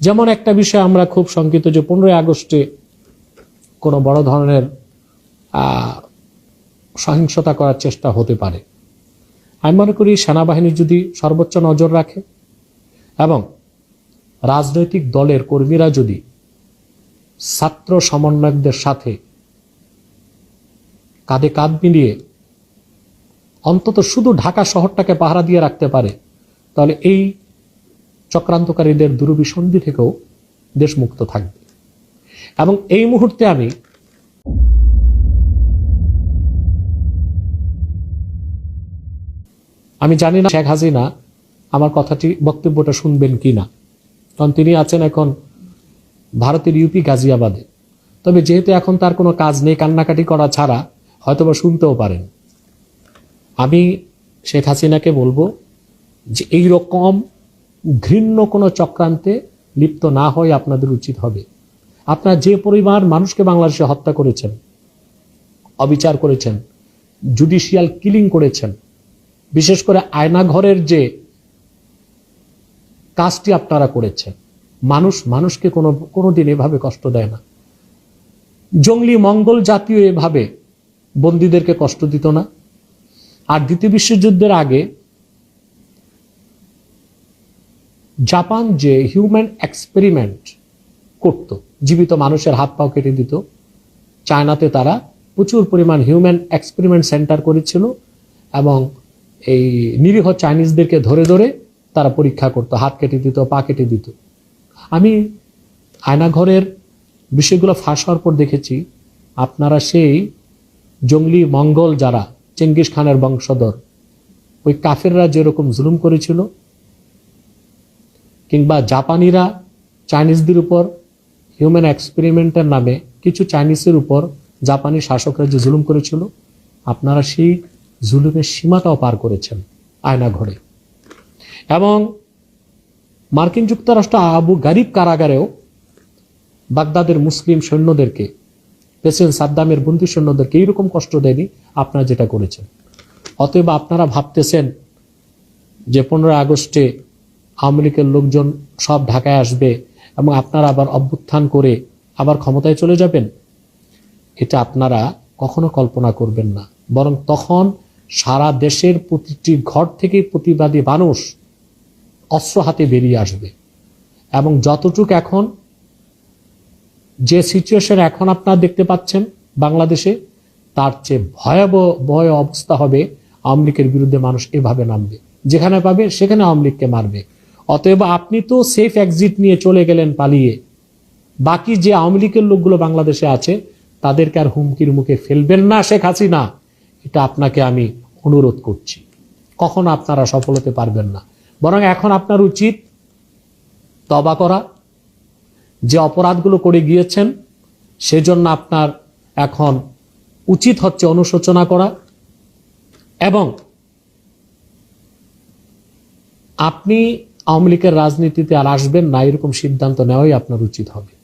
যেমন একটা বিষয় আমরা খুব শঙ্কিত যে পনেরোই আগস্টে কোনো বড় ধরনের সহিংসতা করার চেষ্টা হতে পারে। আমি মনে করি সেনাবাহিনী যদি সর্বোচ্চ নজর রাখে এবং রাজনৈতিক দলের কর্মীরা যদি ছাত্র সমন্বয়কদের সাথে কাঁধে কাঁধ মিলিয়ে অন্তত শুধু ঢাকা শহরটাকে পাহারা দিয়ে রাখতে পারে, তাহলে এই চক্রান্তকারীদের দুরভিসন্ধি থেকেও দেশ মুক্ত থাকবে। এবং এই মুহূর্তে আমি আমি জানি না শেখ হাসিনা আমার কথাটি, বক্তব্যটা শুনবেন কি না। কারণ তিনি আছেন এখন ভারতের ইউপি গাজিয়াবাদে। তবে যেহেতু এখন তার কোনো কাজ নেই, কান্নাকাটি করা ছাড়া হয়তোবা শুনতেও পারেন। আমি শেখ হাসিনাকে বলব যে এই রকম ঘৃণ্য কোনো চক্রান্তে লিপ্ত না হয়ে আপনাদের উচিত হবে। আপনারা যে পরিমাণ মানুষকে বাংলাদেশে হত্যা করেছেন, অবিচার করেছেন জুডিশিয়াল কিলিং করেছেন, বিশেষ করে আয়নাঘরের যে কাজটি আপনারা করেছেন, মানুষ মানুষকে কোনো, কোনোদিন এভাবে কষ্ট দেয় না। জঙ্গলি মঙ্গল জাতীয় এভাবে বন্দীদেরকে কষ্ট দিত না। আর দ্বিতীয় বিশ্বযুদ্ধের আগে জাপান যে হিউম্যান এক্সপেরিমেন্ট করত, জীবিত মানুষের হাত পাও কেটে দিত, চায়নাতে তারা প্রচুর পরিমাণ হিউম্যান এক্সপেরিমেন্ট সেন্টার করেছিল এবং এই নিরীহ চাইনিজদেরকে ধরে ধরে তারা পরীক্ষা করত, হাত কেটে দিত, পা কেটে দিত। আমি আয়নাঘরের বিষয়গুলো ফাঁস হওয়ার পর দেখেছি, আপনারা সেই জঙ্গলি মঙ্গল যারা, চেঙ্গিস খানের বংশধর, ওই কাফেররা যেরকম জুলুম করেছিল কিংবা জাপানিরা চাইনিজদের উপর হিউম্যান এক্সপেরিমেন্টের নামে কিছু চাইনিজের উপর জাপানি শাসকরা যে জুলুম করেছিল, আপনারা সেই জুলুমের সীমাটাও পার করেছেন আয়না ঘরে। এবং মার্কিন যুক্তরাষ্ট্র আবু গারিব কারাগারেও বাগদাদের মুসলিম সৈন্যদেরকে, প্রেসিডেন্ট সাদ্দামের বন্দী সৈন্যদেরকে এইরকম কষ্ট দেয়নি আপনারা যেটা করেছেন। অতএব আপনারা ভাবতেছেন যে পনেরোই আগস্টে আওয়ামী লীগের লোকজন সব ঢাকায় আসবে এবং আপনারা আবার অভ্যুত্থান করে আবার ক্ষমতায় চলে যাবেন? এটা আপনারা কখনো কল্পনা করবেন না। বরং তখন সারা দেশের প্রতিটি ঘর থেকে প্রতিবাদী মানুষ অস্ত্র হাতে বেরিয়ে আসবে। এবং যতটুক এখন যে সিচুয়েশন এখন আপনারা দেখতে পাচ্ছেন বাংলাদেশে, তার চেয়ে ভয়াবহ ভয় অবস্থা হবে আওয়ামী লীগের বিরুদ্ধে মানুষ এভাবে নামবে। যেখানে পাবে সেখানে আওয়ামী লীগকে মারবে। অতএব আপনি তো সেফ এক্সিট নিয়ে চলে গেলেন পালিয়ে। বাকি যে আওয়ামী লীগের লোকগুলো বাংলাদেশে আছে, তাদেরকে আর হুমকির মুখে ফেলবেন না শেখ হাসিনা। এটা আপনাকে আমি অনুরোধ করছি। কখনো আপনারা সফল হতে পারবেন না। বরং এখন আপনার উচিত তবা করা। যে অপরাধগুলো করে গিয়েছেন, সেজন্য আপনার এখন উচিত হচ্ছে অনুশোচনা করা। এবং আপনি আওয়ামী লীগের রাজনীতিতে আর আসবেন না এরকম সিদ্ধান্ত নেওয়াই আপনার উচিত হবে।